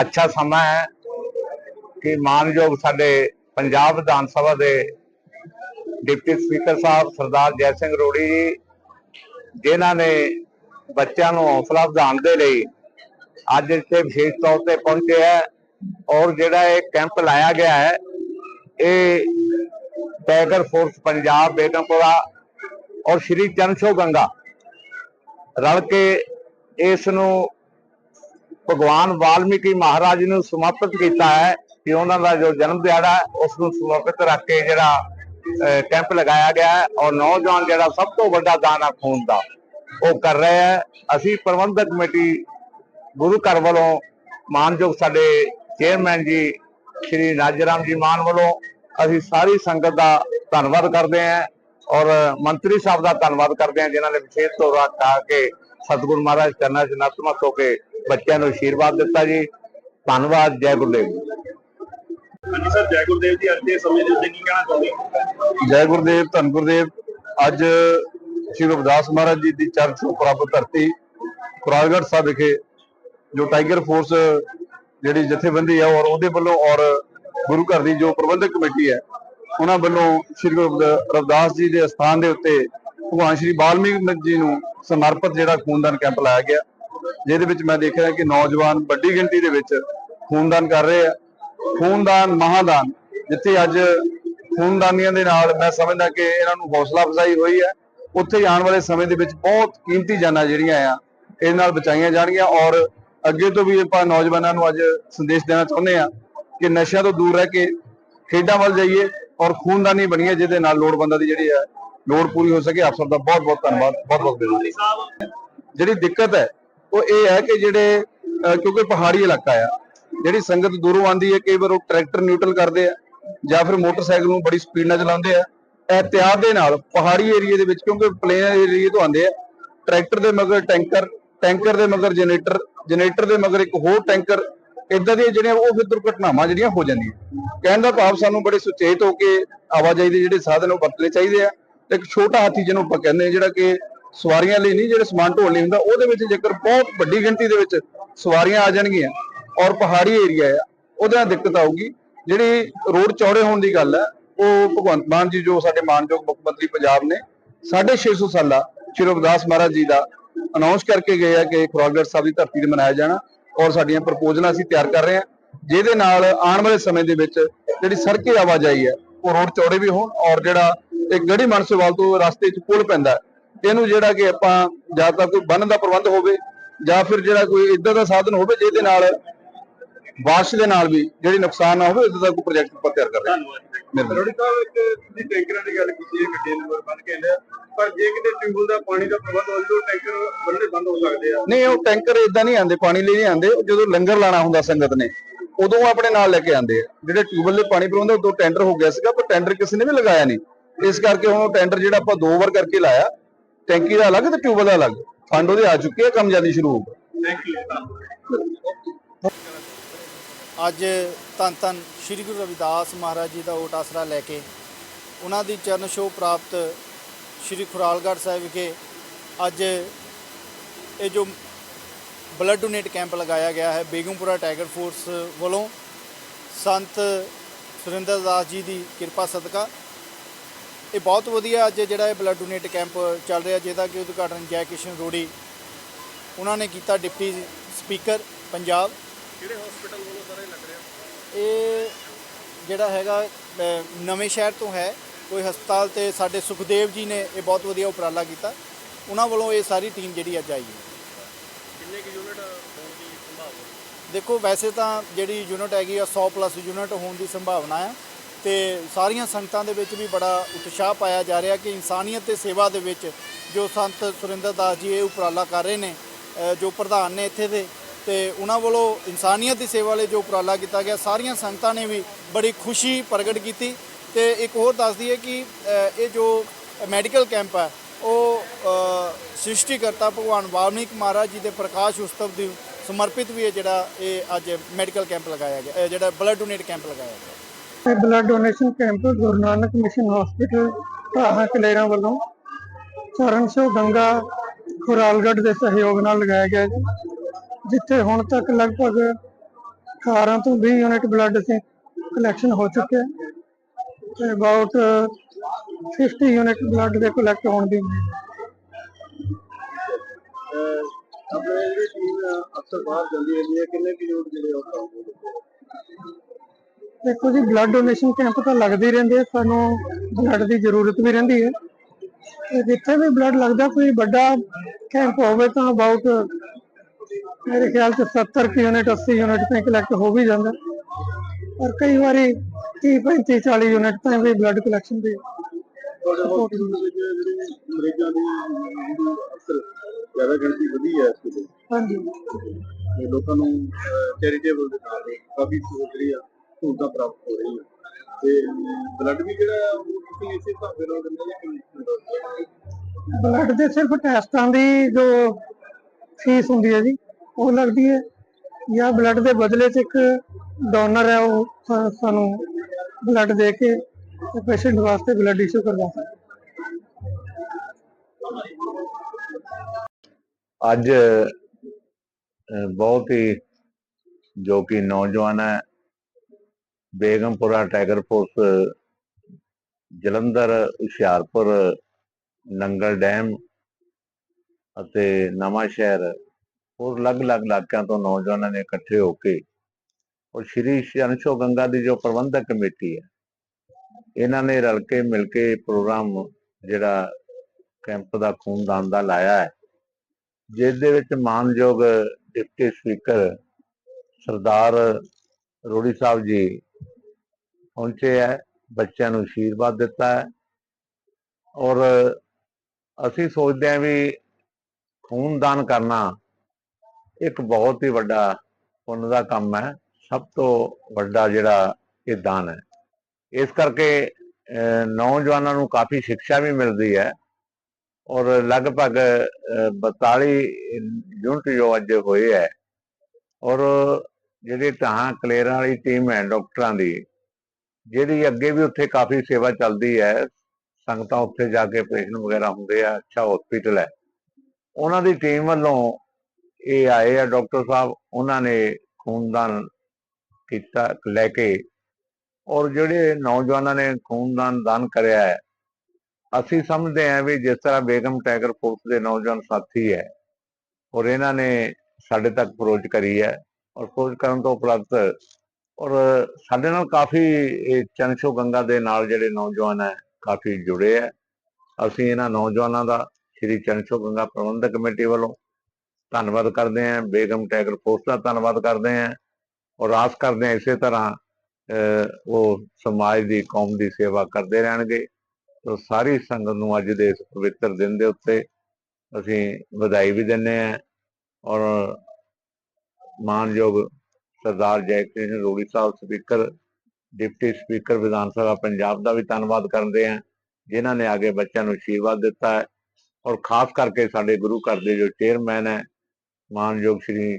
ਅੱਛਾ ਸਮਾਂ ਹੈ ਕਿ ਮਾਨਯੋਗ ਸਾਡੇ ਪੰਜਾਬ ਵਿਧਾਨ ਸਭਾ ਦੇ ਡਿਪਟੀ ਸਪੀਕਰ ਸਾਹਿਬ ਸਰਦਾਰ ਜੈ ਸਿੰਘ ਰੋੜੀ ਜੀ, ਜਿਨ੍ਹਾਂ ਨੇ ਬੱਚਿਆਂ ਨੂੰ ਹੌਸਲਾ ਵਧਾਉਣ ਦੇ ਲਈ ਅੱਜ ਇੱਥੇ ਵਿਸ਼ੇਸ਼ ਤੌਰ ਤੇ ਪਹੁੰਚੇ ਹੈ ਔਰ ਜਿਹੜਾ ਇਹ ਕੈਂਪ ਲਾਇਆ ਗਿਆ ਹੈ, ਇਹ ਟਾਈਗਰ ਫੋਰਸ ਪੰਜਾਬ ਬੇਗਮਪੁਰਾ ਔਰ ਸ਼੍ਰੀ ਚੰਨਸ਼ੋ ਗੰਗਾ ਰਲ ਕੇ ਇਸ ਨੂੰ ਭਗਵਾਨ ਵਾਲਮੀਕੀ ਮਹਾਰਾਜ ਨੂੰ ਸਮਰਪਿਤ ਕੀਤਾ ਹੈ ਕਿ ਉਹਨਾਂ ਦਾ ਜੋ ਜਨਮ ਦਿਹਾੜਾ ਹੈ, ਉਸ ਨੂੰ ਸਮਰਪਿਤ ਰੱਖ ਕੇ ਜਿਹੜਾ ਕੈਂਪ ਲਗਾਇਆ ਗਿਆ ਹੈ ਔਰ ਨੌਜਵਾਨ ਜਿਹੜਾ ਸਭ ਤੋਂ ਵੱਡਾ ਦਾਨ ਆ ਖੂਨ ਦਾ, ਉਹ ਕਰ ਰਹੇ ਹੈ। ਅਸੀਂ ਪ੍ਰਬੰਧਕ ਕਮੇਟੀ ਗੁਰੂ ਘਰ ਵੱਲੋਂ ਮਾਨਯੋਗ ਸਾਡੇ ਚੇਅਰਮੈਨ ਜੀ, ਸ਼੍ਰੀ ਨਾਜਰਾਮ ਜੀ ਮਾਨ ਵੱਲੋਂ ਅਸੀਂ ਸਾਰੀ ਸੰਗਤ ਦਾ ਧੰਨਵਾਦ ਕਰਦੇ ਹਾਂ ਔਰ ਮੰਤਰੀ ਸਾਹਿਬ ਦਾ ਧੰਨਵਾਦ ਕਰਦੇ ਹਾਂ, ਜਿਨ੍ਹਾਂ ਨੇ ਵਿਸ਼ੇਸ਼ ਤੌਰ ਤੇ ਆ ਕੇ ਸਤਿਗੁਰੂ ਮਹਾਰਾਜ ਚਰਨਾਂ 'ਚ ਨਤਮਸਤਕ ਹੋ ਕੇ ਬੱਚਿਆਂ ਨੂੰ ਆਸ਼ੀਰਵਾਦ ਦਿੱਤਾ ਜੀ। ਧੰਨਵਾਦ ਜੈ ਗੁਰਦੇਵ ਜੀ। ਹਾਂਜੀ ਸਰ ਜੈ ਗੁਰਦੇਵ ਜੀ ਅੱਜ ਦੇ ਸਮੇਂ ਦੇ ਉੱਤੇ ਕੀ ਕਹਿਣਾ ਚਾਹੁੰਦੇ ਹੋ? ਜੈ ਗੁਰਦੇਵ ਧੰਨ ਗੁਰਦੇਵ। ਅੱਜ ਸ਼੍ਰੀ ਰਵਿਦਾਸ ਮਹਾਰਾਜ ਜੀ ਦੀ ਚਰਨ ਛੋਹ ਪ੍ਰਾਪਤ ਧਰਤੀ ਕੁਰਾਲਗੜ੍ਹ ਸਾਹਿਬ ਵਿਖੇ ਜੋ ਟਾਈਗਰ ਫੋਰਸ ਜਿਹੜੀ ਜਥੇਬੰਦੀ ਹੈ ਔਰ ਉਹਦੇ ਵੱਲੋਂ ਔਰ ਗੁਰੂ ਘਰ ਦੀ ਜੋ ਪ੍ਰਬੰਧਕ ਕਮੇਟੀ ਹੈ ਉਹਨਾਂ ਵੱਲੋਂ ਸ਼੍ਰੀ ਗੁਰੂ ਰਵਿਦਾ- ਰਵਿਦਾਸ ਜੀ ਦੇ ਸਥਾਨ ਦੇ ਉੱਤੇ ਭਗਵਾਨ ਸ਼੍ਰੀ ਵਾਲਮੀਕੀ ਜੀ ਨੂੰ ਸਮਰਪਿਤ ਜਿਹੜਾ ਖੂਨਦਾਨ ਕੈਂਪ ਲਾਇਆ ਗਿਆ। ਜਿਹਦੇ ਵਿੱਚ ਮੈਂ ਦੇਖ ਰਿਹਾ ਕਿ ਨੌਜਵਾਨ ਵੱਡੀ ਗਿਣਤੀ ਦੇ ਵਿੱਚ ਖੂਨਦਾਨ ਕਰ ਰਹੇ ਆ। ਖੂਨਦਾਨ ਮਹਾਦਾਨ ਜਿੱਥੇ ਅੱਜ ਖੂਨਦਾਨੀਆਂ ਦੇ ਨਾਲ ਮੈਂ ਸਮਝਦਾ ਕਿ ਇਹਨਾਂ ਨੂੰ ਹੌਸਲਾ ਅਫਜ਼ਾਈ ਹੋਈ ਹੈ। ਉੱਥੇ ਆਉਣ ਵਾਲੇ ਸਮੇਂ ਦੇ ਵਿੱਚ ਬਹੁਤ ਕੀਮਤੀ ਜਾਨਾਂ ਜਿਹੜੀਆਂ ਆ ਇਹ ਨਾਲ ਬਚਾਈਆਂ ਜਾਣਗੀਆਂ ਔਰ ਅੱਗੇ ਤੋਂ ਵੀ ਆਪਾਂ ਨੌਜਵਾਨਾਂ ਨੂੰ ਅੱਜ ਸੰਦੇਸ਼ ਦੇਣਾ ਚਾਹੁੰਦੇ ਆ ਕਿ ਨਸ਼ਿਆਂ ਤੋਂ ਦੂਰ ਰਹਿ ਕੇ ਖੇਡਾਂ ਵੱਲ ਜਾਈਏ ਔਰ ਖੂਨਦਾਨੀ ਬਣੀਏ ਜਿਹਦੇ ਨਾਲ ਲੋੜਵੰਦਾਂ ਦੀ ਜਿਹੜੀ ਹੈ ਲੋੜ ਪੂਰੀ ਹੋ ਸਕੇ। ਆਪ ਸਭ ਦਾ ਬਹੁਤ ਬਹੁਤ ਧੰਨਵਾਦ ਬਹੁਤ ਬਹੁਤ ਬੇਨਤੀ ਜਿਹੜੀ ਦਿੱਕਤ ਹੈ ਉਹ ਇਹ ਹੈ ਕਿ ਜਿਹੜੇ ਕਿਉਂਕਿ ਪਹਾੜੀ ਇਲਾਕਾ ਆ, ਜਿਹੜੀ ਸੰਗਤ ਦੂਰੋਂ ਆਂਦੀ ਹੈ, ਕਈ ਵਾਰ ਉਹ ਟਰੈਕਟਰ ਨਿਊਟਰਲ ਕਰਦੇ ਆ, ਜਾਂ ਫਿਰ ਮੋਟਰਸਾਈਕਲ ਨੂੰ ਬੜੀ ਸਪੀਡ ਨਾਲ ਚਲਾਉਂਦੇ ਆ। ਇਹਤਿਆਤ ਦੇ ਨਾਲ ਪਹਾੜੀ ਏਰੀਆ ਦੇ ਵਿੱਚ, ਕਿਉਂਕਿ ਪਲੇਨ ਏਰੀਆ ਤੋਂ ਆਉਂਦੇ ਆ, ਟਰੈਕਟਰ ਦੇ ਮਗਰ ਟੈਂਕਰ ਟੈਂਕਰ ਦੇ ਮਗਰ ਜਨਰੇਟਰ ਜਨਰੇਟਰ ਦੇ ਮਗਰ ਇੱਕ ਹੋਰ ਟੈਂਕਰ ਇਦਾਂ ਦੀਆਂ ਜਿਹੜੀਆਂ ਉਹ ਫਿਰ ਦੁਰਘਟਨਾਵਾਂ ਜਿਹੜੀਆਂ ਹੋ ਜਾਂਦੀਆਂ। ਕਹਿਣ ਦਾ ਭਾਵ ਸਾਨੂੰ ਬੜੇ ਸੁਚੇਤ ਹੋ ਕੇ ਆਵਾਜਾਈ ਦੇ ਜਿਹੜੇ ਸਾਧਨ ਉਹ ਵਰਤਣੇ ਚਾਹੀਦੇ ਆ। ਇੱਕ ਛੋਟਾ ਹਾਥੀ ਜਿਹਨੂੰ ਆਪਾਂ ਕਹਿੰਦੇ ਆ, ਜਿਹੜਾ ਕਿ ਸਵਾਰੀਆਂ ਲਈ ਨਹੀਂ, ਜਿਹੜੇ ਸਮਾਨ ਢੋਣ ਲਈ ਹੁੰਦਾ, ਉਹਦੇ ਵਿੱਚ ਜੇਕਰ ਬਹੁਤ ਵੱਡੀ ਗਿਣਤੀ ਦੇ ਵਿੱਚ ਸਵਾਰੀਆਂ ਆ ਜਾਣਗੀਆਂ ਔਰ ਪਹਾੜੀ ਏਰੀਆ ਆ, ਉਹਦੇ ਨਾਲ ਦਿੱਕਤ ਆਊਗੀ। ਜਿਹੜੀ ਰੋਡ ਚੌੜੇ ਹੋਣ ਦੀ ਗੱਲ ਹੈ, ਉਹ ਭਗਵੰਤ ਮਾਨ ਜੀ ਜੋ ਸਾਡੇ ਮਾਨਯੋਗ ਮੁੱਖ ਮੰਤਰੀ ਪੰਜਾਬ ਨੇ 650 ਸਾਲਾ ਸ਼੍ਰੀ ਰਵਿਦਾਸ ਮਹਾਰਾਜ ਜੀ ਦਾ ਅਨਾਉਂਸ ਕਰਕੇ ਗਏ ਆ ਕਿ ਖੁਰਾਲਗੜ੍ਹ ਸਾਹਿਬ ਦੀ ਧਰਤੀ ਤੇ ਮਨਾਇਆ ਜਾਣਾ ਔਰ ਸਾਡੀਆਂ ਪ੍ਰਪੋਜ਼ਲਾਂ ਅਸੀਂ ਤਿਆਰ ਕਰ ਰਹੇ ਹਾਂ, ਜਿਹਦੇ ਨਾਲ ਆਉਣ ਵਾਲੇ ਸਮੇਂ ਦੇ ਵਿੱਚ ਜਿਹੜੀ ਸੜਕੀ ਆਵਾਜਾਈ ਹੈ, ਉਹ ਰੋਡ ਚੌੜੇ ਵੀ ਹੋਣ ਔਰ ਜਿਹੜਾ ਇੱਕ ਗੜੀ ਮਨਸੂਵਾਲ ਤੋਂ ਰਸਤੇ 'ਚ ਪੁਲ ਪੈਂਦਾ ਇਹਨੂੰ ਜਿਹੜਾ ਕਿ ਆਪਾਂ ਜਾਂ ਤਾਂ ਕੋਈ ਬੰਨ ਦਾ ਪ੍ਰਬੰਧ ਹੋਵੇ ਜਾਂ ਫਿਰ ਜਿਹੜਾ ਕੋਈ ਇਦਾਂ ਦਾ ਸਾਧਨ ਹੋਵੇ ਜਿਹਦੇ ਨਾਲ ਬਾਰਿਸ਼ ਦੇ ਨਾਲ ਵੀ ਜਿਹੜੀ ਨੁਕਸਾਨ ਨਾ ਹੋਵੇ ਇਦਾਂ ਦਾ ਕੋਈ ਪ੍ਰੋਜੈਕਟ ਆਪਾਂ ਤਿਆਰ ਕਰ ਰਹੇ ਹਾਂ। ਧੰਨਵਾਦ ਰੋੜੀ ਸਾਹਿਬ ਇੱਕ ਤੁਸੀਂ ਟੈਂਕਰਾਂ ਦੀ ਗੱਲ ਕੀਤੀ ਹੈ ਗੱਡੀਆਂ ਨੂੰ ਬੰਦ ਕੇ ਲਿਆ। ਪਰ ਜੇ ਕਿਤੇ ਟਿਊਬਲ ਦਾ ਪਾਣੀ ਦਾ ਪ੍ਰਬੰਧ ਹੋ ਜਾਵੇ ਟੈਂਕਰ ਬੰਨੇ ਬੰਦ ਹੋ ਸਕਦੇ ਆ। ਨਹੀਂ ਉਹ ਟੈਂਕਰ ਇਦਾਂ ਨਹੀਂ ਆਉਂਦੇ ਪਾਣੀ ਲਈ ਨਹੀਂ ਆਉਂਦੇ। ਜਦੋਂ ਲੰਗਰ ਲਾਣਾ ਹੁੰਦਾ ਸੰਗਤ ਨੇ ਉਦੋਂ ਆਪਣੇ ਨਾਲ ਲੈ ਕੇ ਆਉਂਦੇ ਆ। ਜਿਹੜੇ ਟਿਊਬਲ ਦੇ ਪਾਣੀ ਭਰਉਂਦੇ ਉਦੋਂ ਟੈਂਡਰ ਹੋ ਗਿਆ ਸੀਗਾ ਪਰ ਟੈਂਡਰ ਕਿਸੇ ਨੇ ਵੀ ਲਗਾਇਆ ਨਹੀਂ। ਇਸ ਕਰਕੇ ਹੁਣ ਉਹ ਟੈਂਡਰ ਜਿਹੜਾ ਆਪਾਂ ਦੋ ਵਾਰ ਕਰਕੇ ਲਾਇਆ। ਟੈਂਕੀ ਦਾ ਅਲੱਗ ਤੇ ਟਿਊਬਲ ਦਾ ਅਲੱਗ। ਫੰਡ ਉਹਦੇ ਆ ਚੁੱਕੇ ਆ ਕੰਮ ਜਲਦੀ ਸ਼ੁਰੂ ਹੋਊਗਾ ਥੈਂਕ ਯੂ ਅੱਜ ਧੰਨ ਧੰਨ ਸ੍ਰੀ ਗੁਰੂ ਰਵਿਦਾਸ ਮਹਾਰਾਜ ਜੀ ਦਾ ਓਟ ਆਸਰਾ ਲੈ ਕੇ ਉਹਨਾਂ ਦੀ ਚਰਨ ਛੋਹ ਪ੍ਰਾਪਤ ਸ੍ਰੀ ਖੁਰਾਲਗੜ੍ਹ ਸਾਹਿਬ ਵਿਖੇ ਅੱਜ ਇਹ ਜੋ ਬਲੱਡ ਡੋਨੇਟ ਕੈਂਪ ਲਗਾਇਆ ਗਿਆ ਹੈ ਬੇਗਮਪੁਰਾ ਟਾਈਗਰ ਫੋਰਸ ਵੱਲੋਂ ਸੰਤ ਸੁਰਿੰਦਰ ਦਾਸ ਜੀ ਦੀ ਕਿਰਪਾ ਸਦਕਾ ਇਹ ਬਹੁਤ ਵਧੀਆ ਅੱਜ ਜਿਹੜਾ ਇਹ ਬਲੱਡ ਡੋਨੇਟ ਕੈਂਪ ਚੱਲ ਰਿਹਾ ਜਿਹਦਾ ਕਿ ਉਦਘਾਟਨ ਜੈ ਕਿਸ਼ਨ ਰੋੜੀ ਉਹਨਾਂ ਨੇ ਕੀਤਾ ਡਿਪਟੀ ਸਪੀਕਰ ਪੰਜਾਬ। ਕਿਹੜੇ ਹਸਪੀਟਲ ਵੱਲੋਂ ਸਾਰੇ ਲੱਗ ਰਿਹਾ? ਇਹ ਜਿਹੜਾ ਹੈਗਾ ਨਵੇਂ ਸ਼ਹਿਰ ਤੋਂ ਹੈ। ਕੋਈ ਹਸਪਤਾਲ ਤੇ ਸਾਡੇ ਸੁਖਦੇਵ ਜੀ ਨੇ ਇਹ ਬਹੁਤ ਵਧੀਆ ਉਪਰਾਲਾ ਕੀਤਾ। ਉਹਨਾਂ ਵੱਲੋਂ ਇਹ ਸਾਰੀ ਟੀਮ ਜਿਹੜੀ ਅੱਜ ਆਈ ਹੈ। ਕਿੰਨੇ ਕੁ ਯੂਨਿਟ ਹੋਣ ਦੀ ਸੰਭਾਵਨਾ? ਦੇਖੋ ਵੈਸੇ ਤਾਂ ਜਿਹੜੀ ਯੂਨਿਟ ਹੈਗੀ ਆ 100 ਪਲੱਸ ਯੂਨਿਟ ਹੋਣ ਦੀ ਸੰਭਾਵਨਾ ਆ। ਤੇ ਸਾਰੀਆਂ ਸੰਗਤਾਂ ਦੇ ਵਿੱਚ ਵੀ ਬੜਾ ਉਤਸ਼ਾਹ ਪਾਇਆ ਜਾ ਰਿਹਾ ਕਿ ਇਨਸਾਨੀਅਤ ਤੇ ਸੇਵਾ ਦੇ ਵਿੱਚ ਜੋ ਸੰਤ ਸੁਰਿੰਦਰ ਦਾਸ ਜੀ ਇਹ ਉਪਰਾਲਾ ਕਰ ਰਹੇ ਨੇ ਜੋ ਪ੍ਰਧਾਨ ਨੇ ਇੱਥੇ ਦੇ, ਤੇ ਉਹਨਾਂ ਵੱਲੋਂ ਇਨਸਾਨੀਅਤ ਦੀ ਸੇਵਾ ਲਈ ਜੋ ਉਪਰਾਲਾ ਕੀਤਾ ਗਿਆ, ਸਾਰੀਆਂ ਸੰਗਤਾਂ ਨੇ ਵੀ ਬੜੀ ਖੁਸ਼ੀ ਪ੍ਰਗਟ ਕੀਤੀ। ਤੇ ਇੱਕ ਹੋਰ ਦੱਸ ਦਈਏ ਕਿ ਇਹ ਜੋ ਮੈਡੀਕਲ ਕੈਂਪ ਹੈ ਉਹ ਸ੍ਰਿਸ਼ਟੀਕਰਤਾ ਭਗਵਾਨ ਵਾਲਮੀਕ ਮਹਾਰਾਜ ਜੀ ਦੇ ਪ੍ਰਕਾਸ਼ ਉਤਸਵ ਦੀ ਸਮਰਪਿਤ ਵੀ ਹੈ ਜਿਹੜਾ ਇਹ ਅੱਜ ਮੈਡੀਕਲ ਕੈਂਪ ਲਗਾਇਆ ਗਿਆ ਜਿਹੜਾ ਬਲੱਡ ਡੋਨੇਟ ਕੈਂਪ ਲਗਾਇਆ ਗਿਆ। Blood donation camp Guru Nanak mission hospital Dhahan Kaleran ਵੱਲੋਂ ਚਰਨ ਛੋਹ ਗੰਗਾ ਖੁਰਾਲਗੜ੍ਹ ਦੇ ਸਹਿਯੋਗ ਨਾਲ ਲਗਾਇਆ ਗਿਆ ਜੀ, ਜਿੱਥੇ ਹੁਣ ਤੱਕ ਲਗਭਗ 18 ਤੋਂ 20 ਯੂਨਿਟ ਬਲੱਡ ਅਸੀਂ ਕਲੈਕਸ਼ਨ ਹੋ ਚੁੱਕਿਆ ਤੇ ਅਬਾਊਟ 50 ਯੂਨਿਟ ਬਲੱਡ ਦੇ ਕਲੈਕਟ ਹੋਣ ਦੀ ਉਮੀਦ ਹੈ। ਆਪਣੇ ਜਿਹੜੀ ਟੀਮ ਅਕਸਰ ਬਾਹਰ ਜਾਂਦੀ ਰਹਿੰਦੀ ਹੈ ਕਿੰਨੇ ਕੁ ਯੂਨਿਟ ਜਿਹੜੇ ਉਹ ਕੰਮ ਕਰਦੇ ਦੇਖੋ ਜੀ ਬਲੱਡ ਡੋਨੇਸ਼ਨ ਕੈਂਪ ਤਾਂ ਲੱਗਦੇ ਹੀ ਰਹਿੰਦੇ ਆ, ਸਾਨੂੰ ਬਲੱਡ ਦੀ ਜ਼ਰੂਰਤ ਵੀ ਰਹਿੰਦੀ ਹੈ। ਤੇ ਜਿੱਥੇ ਵੀ ਬਲੱਡ ਲੱਗਦਾ, ਕੋਈ ਵੱਡਾ ਕੈਂਪ ਹੋਵੇ ਤਾਂ ਅਬਾਊਟ ਮੇਰੇ ਖਿਆਲ ਚ 70 ਕੁ ਯੂਨਿਟ 80 ਯੂਨਿਟ ਤਾਂ ਕਲੈਕਟ ਹੋ ਵੀ ਜਾਂਦਾ। ਪਰ ਕਈ ਵਾਰੀ 30 35 40 ਯੂਨਿਟ ਤਾਂ ਵੀ ਬਲੱਡ ਕਲੈਕਸ਼ਨ ਦੀ ਤੁਹਾਡੇ ਹਸਪੀਟਲ ਦੇ ਵਿੱਚ ਜਿਹੜੀ ਮਰੀਜ਼ਾਂ ਦੀ ਜਿਹੜੀ ਅਕਸਰ ਜ਼ਿਆਦਾ ਗਿਣਤੀ ਵਧੀ ਹੈ। ਇਸ ਵੇਲੇ ਹਾਂਜੀ। ਤੇ ਲੋਕਾਂ ਨੂੰ ਚੈਰੀਟੇਬਲ ਦੇ ਨਾਲ ਕਾਫੀ ਸਹੂਲਤ ਜਿਹੜੀ ਆ ਸਹੂਲਤਾਂ ਪ੍ਰਾਪਤ ਹੋ ਰਹੀ ਹੈ ਤੇ ਬਲੱਡ ਵੀ ਜਿਹੜਾ ਤੁਸੀਂ ਇਸੇ ਹਿਸਾਬ ਨਾਲ ਦਿੰਦੇ ਜਾਂ ਕਿਵੇਂ ਬਲੱਡ ਦੇ ਸਿਰਫ ਟੈਸਟਾਂ ਦੀ ਜੋ ਫੀਸ ਹੁੰਦੀ ਹੈ ਜੀ ਉਹ ਲੱਗਦੀ ਹੈ। ਜਾਂ ਬਲੱਡ ਦੇ ਬਦਲੇ 'ਚ ਇੱਕ ਡੋਨਰ ਹੈ ਉਹ ਸਾਨੂੰ ਬਲੱਡ ਦੇ ਕੇ ਪੇਸ਼ੈਂਟ ਵਾਸਤੇ ਬਲੱਡ ਇਸ਼ੂ ਕਰਵਾ ਸਕਦਾ ਅੱਜ ਬਹੁਤ ਹੀ ਜੋ ਕਿ ਨੌਜਵਾਨ ਹੈ Begampura tiger force, Jalandhar, Hoshiarpur, Nangal dam ਅਤੇ ਨਵਾਂ ਸ਼ਹਿਰ, ਹੋਰ ਅਲੱਗ-ਅਲੱਗ ਇਲਾਕਿਆਂ ਤੋਂ ਨੌਜਵਾਨਾਂ ਨੇ ਇਕੱਠੇ ਹੋ ਕੇ ਔਰ ਸ਼੍ਰੀ ਸ਼ਨਸ਼ੋ ਗੰਗਾ ਦੀ ਜੋ ਪ੍ਰਬੰਧਕ ਕਮੇਟੀ ਹੈ, ਇਹਨਾਂ ਨੇ ਰਲ ਕੇ ਮਿਲ ਕੇ ਪ੍ਰੋਗਰਾਮ ਜਿਹੜਾ ਕੈਂਪ ਦਾ ਖੂਨਦਾਨ ਦਾ ਲਾਇਆ ਹੈ ਜਿਸ ਦੇ ਵਿੱਚ ਮਾਨਯੋਗ ਡਿਪਟੀ ਸਪੀਕਰ ਸਰਦਾਰ ਰੋੜੀ ਸਾਹਿਬ ਜੀ ਪਹੁੰਚੇ ਹੈ ਬੱਚਿਆਂ ਨੂੰ ਅਸ਼ੀਰਵਾਦ ਦਿੱਤਾ ਹੈ। ਔਰ ਅਸੀਂ ਸੋਚਦੇ ਹਾਂ ਵੀ ਖੂਨਦਾਨ ਕਰਨਾ ਇੱਕ ਬਹੁਤ ਹੀ ਵੱਡਾ ਪੁੰਨ ਦਾ ਕੰਮ ਹੈ ਸਭ ਤੋਂ ਵੱਡਾ ਜਿਹੜਾ ਇਹ ਦਾਨ ਹੈ। ਇਸ ਕਰਕੇ ਅਹ, ਨੌਜਵਾਨਾਂ ਨੂੰ ਕਾਫੀ ਸਿੱਖਿਆ ਵੀ ਮਿਲਦੀ ਹੈ। ਔਰ ਲਗਭਗ ਅਹ, 42 ਯੂਨਿਟ ਜੋ ਅੱਜ ਹੋਏ ਹੈ ਔਰ ਜਿਹੜੀ ਢਾਹਾਂ ਕਲੇਰਾਂ ਵਾਲੀ ਟੀਮ ਹੈ ਡਾਕਟਰਾਂ ਦੀ ਜਿਹੜੀ ਅੱਗੇ ਵੀ ਉੱਥੇ ਕਾਫੀ ਸੇਵਾ ਚੱਲਦੀ ਹੈ, ਸੰਗਤਾਂ ਉੱਥੇ ਜਾ ਕੇ ਆਪਰੇਸ਼ਨ ਵਗੈਰਾ ਹੁੰਦੇ ਆ, ਅੱਛਾ ਹਸਪੀਟਲ ਹੈ। ਉਹਨਾਂ ਦੀ ਟੀਮ ਵੱਲੋਂ ਇਹ ਆਏ ਆ ਡਾਕਟਰ ਸਾਹਿਬ, ਉਹਨਾਂ ਨੇ ਖੂਨਦਾਨ ਕੀਤਾ, ਲੈ ਕੇ। ਔਰ ਜਿਹੜੇ ਨੌਜਵਾਨਾਂ ਨੇ ਖੂਨਦਾਨ ਦਾਨ ਕਰਿਆ ਹੈ, ਅਸੀਂ ਸਮਝਦੇ ਹਾਂ ਵੀ ਜਿਸ ਤਰ੍ਹਾਂ ਬੇਗਮ ਟਾਈਗਰ ਫੋਰਸ ਦੇ ਨੌਜਵਾਨ ਸਾਥੀ ਹੈ, ਔਰ ਇਹਨਾਂ ਨੇ ਸਾਡੇ ਤੱਕ ਅਪਰੋਚ ਕਰੀ ਹੈ, ਔਰ ਅਪਰੋਚ ਕਰਨ ਤੋਂ ਉਪਰੰਤ ਔਰ ਸਾਡੇ ਨਾਲ ਕਾਫੀ, ਇਹ ਚਨਸ਼ੋ ਗੰਗਾ ਦੇ ਨਾਲ ਜਿਹੜੇ ਨੌਜਵਾਨ ਹੈ, ਕਾਫੀ ਜੁੜੇ ਹੈ। ਅਸੀਂ ਇਹਨਾਂ ਨੌਜਵਾਨਾਂ ਦਾ ਸ਼੍ਰੀ ਚਨਸ਼ੋ ਗੰਗਾ ਪ੍ਰਬੰਧਕ ਕਮੇਟੀ ਵੱਲੋਂ ਧੰਨਵਾਦ ਕਰਦੇ ਹਾਂ, ਬੇਗਮ ਟੈਗਰ ਫੋਰਸ ਦਾ ਧੰਨਵਾਦ ਕਰਦੇ ਹਾਂ ਔਰ ਆਸ ਕਰਦੇ ਹਾਂ ਇਸੇ ਤਰ੍ਹਾਂ ਉਹ ਸਮਾਜ ਦੀ, ਕੌਮ ਦੀ ਸੇਵਾ ਕਰਦੇ ਰਹਿਣਗੇ। ਤੋ ਸਾਰੀ ਸੰਗਤ ਨੂੰ ਅੱਜ ਦੇ ਇਸ ਪਵਿੱਤਰ ਦਿਨ ਦੇ ਉੱਤੇ ਅਸੀਂ ਵਧਾਈ ਵੀ ਦਿੰਦੇ ਹਾਂ ਔਰ ਮਾਨਯੋਗ ਸਰਦਾਰ ਜੈ ਰੋੜੀ ਸਾਹਿਬ speaker, deputy speaker Vidhan Sabha Punjab ਦਾ ਵੀ ਧੰਨਵਾਦ ਕਰਦੇ ਹਾਂ, ਜਿਨ੍ਹਾਂ ਨੇ ਆਗੇ ਬੱਚਿਆਂ ਨੂੰ ਆਸ਼ੀਰਵਾਦ ਦਿੱਤਾ ਹੈ ਔਰ ਖਾਸ ਕਰਕੇ ਸਾਡੇ ਗੁਰੂ ਘਰ ਦੇ ਜੋ ਚੇਅਰਮੈਨ ਹੈ, ਮਾਨਯੋਗ ਸ਼੍ਰੀ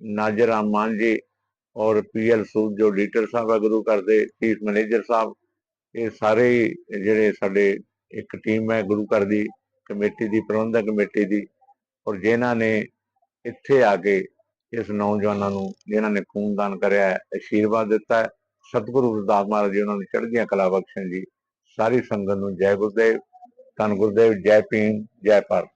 ਨਾਜਰ ਰਾਮ ਜੀ ਔਰ ਪੀਐਲ ਸੂਦ ਜੋ ਲੀਡਰ ਸਾਹਿਬ ਹੈ ਗੁਰੂ ਘਰ ਦੇ ਚੀਫ ਮੈਨੇਜਰ ਸਾਹਿਬ, ਇਹ ਸਾਰੇ ਜਿਹੜੇ ਸਾਡੇ ਇੱਕ ਟੀਮ ਹੈ ਗੁਰੂ ਘਰ ਦੀ, ਕਮੇਟੀ ਦੀ, ਪ੍ਰਬੰਧਕ ਕਮੇਟੀ ਦੀ ਔਰ ਜਿਨ੍ਹਾਂ ਨੇ ਇੱਥੇ ਆ ਕੇ ਇਸ ਨੌਜਵਾਨਾਂ ਨੂੰ ਜਿਨ੍ਹਾਂ ਨੇ ਖੂਨਦਾਨ ਕਰਿਆ ਹੈ ਆਸ਼ੀਰਵਾਦ ਦਿੱਤਾ ਹੈ। ਸਤਿਗੁਰੂ ਰਵਿਦਾਸ ਮਹਾਰਾਜ ਜੀ, ਉਹਨਾਂ ਨੂੰ ਚੜ੍ਹਦੀਆਂ ਕਲਾ ਬਖਸ਼ਣ ਜੀ। ਸਾਰੀ ਸੰਗਤ ਨੂੰ ਜੈ ਗੁਰਦੇਵ, ਧੰਨ ਗੁਰਦੇਵ, ਜੈ ਭੀਮ, ਜੈ ਭਾਰਤ।